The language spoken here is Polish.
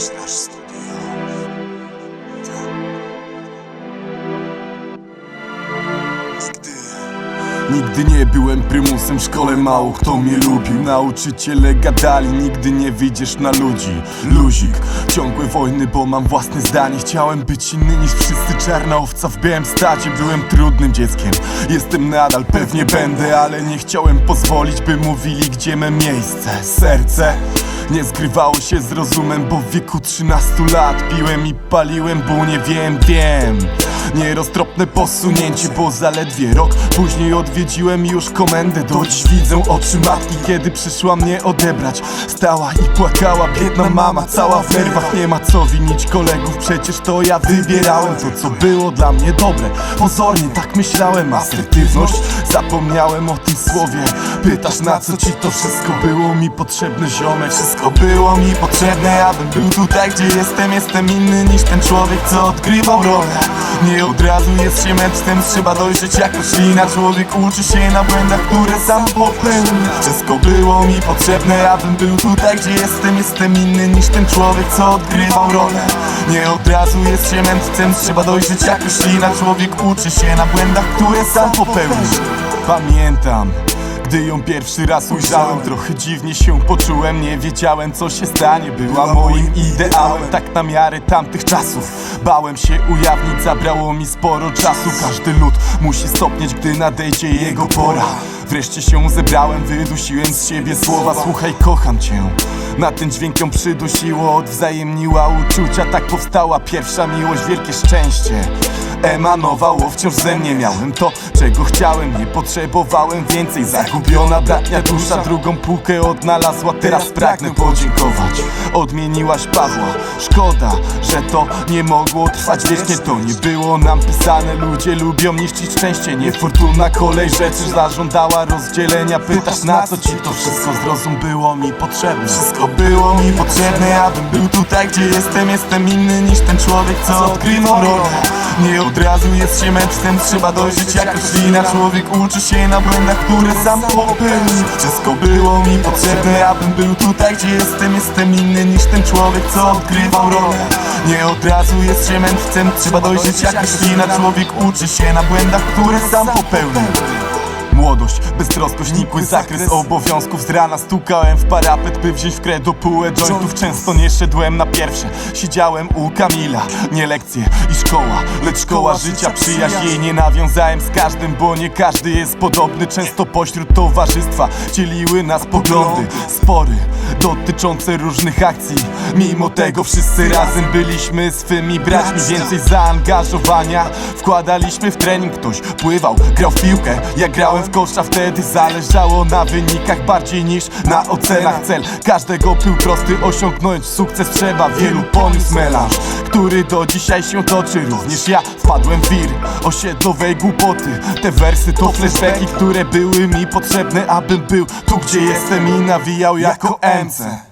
Nasz studio. Nigdy. Nigdy nie byłem prymusem, w szkole mało kto mnie lubił. Nauczyciele gadali, nigdy nie wyjdziesz na ludzi. Luzik, ciągłe wojny, bo mam własne zdanie. Chciałem być inny niż wszyscy, czarna owca w białym stadzie Byłem trudnym dzieckiem, jestem nadal, pewnie będę Ale nie chciałem pozwolić, by mówili, gdzie me miejsce. Serce nie zgrywało się z rozumem, bo w wieku 13 lat Piłem i paliłem, bo nie wiem, wiem Nieroztropne posunięcie, bo zaledwie rok Później odwiedziłem już komendę. Do dziś widzę oczy matki, kiedy przyszła mnie odebrać. Stała i płakała, biedna mama, cała w nerwach. Nie ma co winić kolegów, przecież to ja wybierałem To co było dla mnie dobre, pozornie tak myślałem Asertywność, zapomniałem o tym słowie. Pytasz na co ci to wszystko było mi potrzebne ziomek Wszystko było mi potrzebne, abym był tutaj gdzie jestem. Jestem inny niż ten człowiek, co odgrywał rolę Nie od razu jest się mędrcem, trzeba dojrzeć jakoś lina Człowiek uczy się na błędach, które sam popełnił. Wszystko było mi potrzebne, abym był tutaj gdzie jestem. Jestem inny niż ten człowiek, co odgrywał rolę. Nie od razu jest się mędrcem, trzeba dojrzeć jakoś lina Człowiek uczy się na błędach, które sam popełnił. Pamiętam gdy ją pierwszy raz ujrzałem Trochę dziwnie się poczułem Nie wiedziałem co się stanie. Była moim ideałem Tak na miarę tamtych czasów. Bałem się ujawnić Zabrało mi sporo czasu. Każdy lud musi stopnieć Gdy nadejdzie jego pora Wreszcie się zebrałem Wydusiłem z siebie słowa. Słuchaj kocham cię. Na ten dźwięk ją przydusiło, odwzajemniła uczucia. Tak powstała pierwsza miłość, wielkie szczęście. Emanowało wciąż ze mnie Miałem to, czego chciałem. Nie potrzebowałem więcej Zagubiona bratnia dusza. Drugą półkę odnalazła Teraz pragnę podziękować. Odmieniłaś Pawła. Szkoda, że to nie mogło trwać wiecznie. To nie było nam pisane. Ludzie lubią niszczyć szczęście. Niefortuna kolej rzeczy zażądała rozdzielenia Pytasz na co ci to wszystko zrozum? Było mi potrzebne. Wszystko było mi potrzebne, abym był tutaj gdzie jestem. Jestem inny niż ten człowiek, co odgrywał rolę. Nie od razu jest się mędrcem, trzeba dojrzeć jakoś lina. Człowiek uczy się na błędach, które sam popełnił. Wszystko było mi potrzebne, abym był tutaj gdzie jestem. Jestem inny niż ten człowiek, co odgrywał rolę. Nie od razu jest się mędrcem, trzeba dojrzeć jakoś lina. Człowiek uczy się na błędach, które sam popełnił Młodość, beztroskość, nikły zakres obowiązków. Z rana stukałem w parapet, by wziąć w kredo półę jointów. Często nie szedłem na pierwsze, siedziałem u Kamila. Nie lekcje i szkoła, lecz szkoła życia. Przyjaźń. jej nie nawiązałem z każdym, bo nie każdy jest podobny. Często pośród towarzystwa dzieliły nas poglądy Spory, dotyczące różnych akcji. Mimo tego wszyscy razem byliśmy swymi braćmi. Więcej zaangażowania wkładaliśmy w trening. Ktoś pływał, grał w piłkę, ja grałem w kosza Wtedy zależało na wynikach bardziej niż na ocenach Cel. Każdego był prosty, osiągnąć sukces trzeba. Wielu poniósł melanż, który do dzisiaj się toczy. Również ja wpadłem w wir osiedlowej głupoty. Te wersy to flashbacki, które były mi potrzebne Abym był tu gdzie jestem i nawijał jako MC